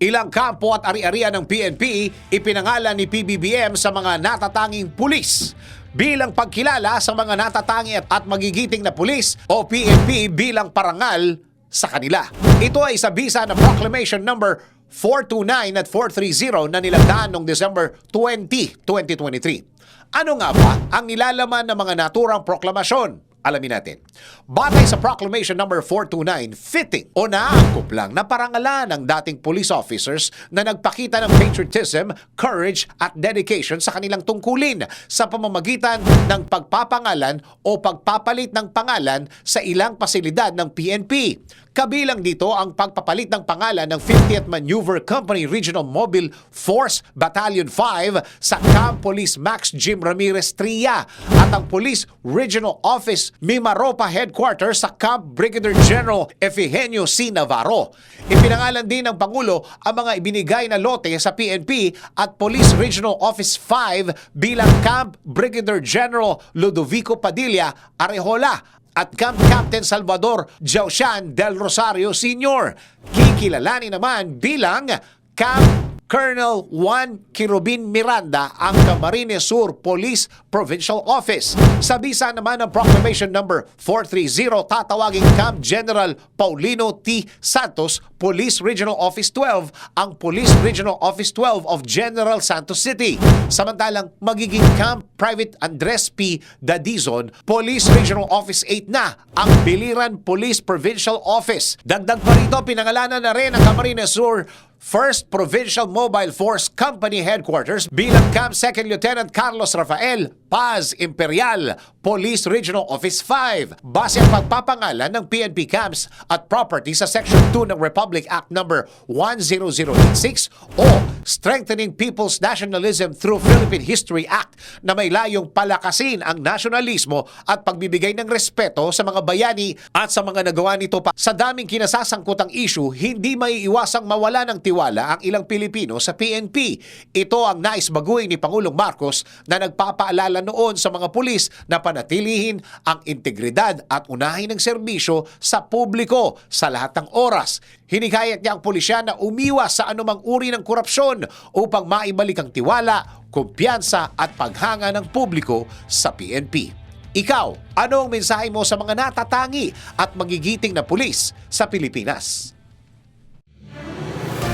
Ilang kampo at ari-arian ng PNP ipinangalan ni PBBM sa mga natatanging pulis bilang pagkilala sa mga natatangi at, magigiting na pulis o PNP bilang parangal sa kanila. Ito ay sa bisa ng Proclamation number 429 at 430 na nilagdaan noong December 20, 2023. Ano nga ba ang nilalaman ng mga naturang proklamasyon? Alamin natin. Batay sa Proclamation number 429, fitting o naangkop lang na parangalan ng dating police officers na nagpakita ng patriotism, courage at dedication sa kanilang tungkulin sa pamamagitan ng pagpapangalan o pagpapalit ng pangalan sa ilang pasilidad ng PNP. Kabilang dito ang pagpapalit ng pangalan ng 50th Maneuver Company Regional Mobile Force Battalion 5 sa Camp Police Max Jim Ramirez Tria at ang Police Regional Office Mimaropa Headquarters sa Camp Brigadier General Efigенio C. Navarro. Ipinangalan din ng Pangulo ang mga ibinigay na lote sa PNP at Police Regional Office 5 bilang Camp Brigadier General Ludovico Padilla Arejola at Camp Captain Salvador Jausian del Rosario Sr. Kikilalanin naman bilang Camp Colonel Juan Kirubin Miranda ang Camarines Sur Police Provincial Office. Sa bisa naman ng Proclamation number 430, tatawagin Camp General Paulino T. Santos Police Regional Office 12 ang Police Regional Office 12 of General Santos City. Samantalang magiging Camp Private Andres P. Dadizon Police Regional Office 8 na ang Biliran Police Provincial Office. Dagdag pa rito, pinangalanan na rin ang Camarines Sur First Provincial Mobile Force Company Headquarters bilang Camp Second Lieutenant Carlos Rafael Paz Imperial Police Regional Office 5 base ang pagpapangalan ng PNP camps at property sa Section 2 ng Republic Act number 10086 o Strengthening People's Nationalism Through Philippine History Act na may layong palakasin ang nasyonalismo at pagbibigay ng respeto sa mga bayani at sa mga nagawa nito pa. Sa daming kinasasangkutang issue, hindi maiiwasang mawala ng tiwala ang ilang Pilipino sa PNP. Ito ang nais baguhin ni Pangulong Marcos na nagpapaalala noon sa mga pulis na panatilihin ang integridad at unahin ng serbisyo sa publiko sa lahat ng oras. Hinikayat niya ang pulisya na umiwas sa anumang uri ng korupsyon upang maibalik ang tiwala, kumpiyansa at paghanga ng publiko sa PNP. Ikaw, ano ang mensahe mo sa mga natatangi at magigiting na pulis sa Pilipinas?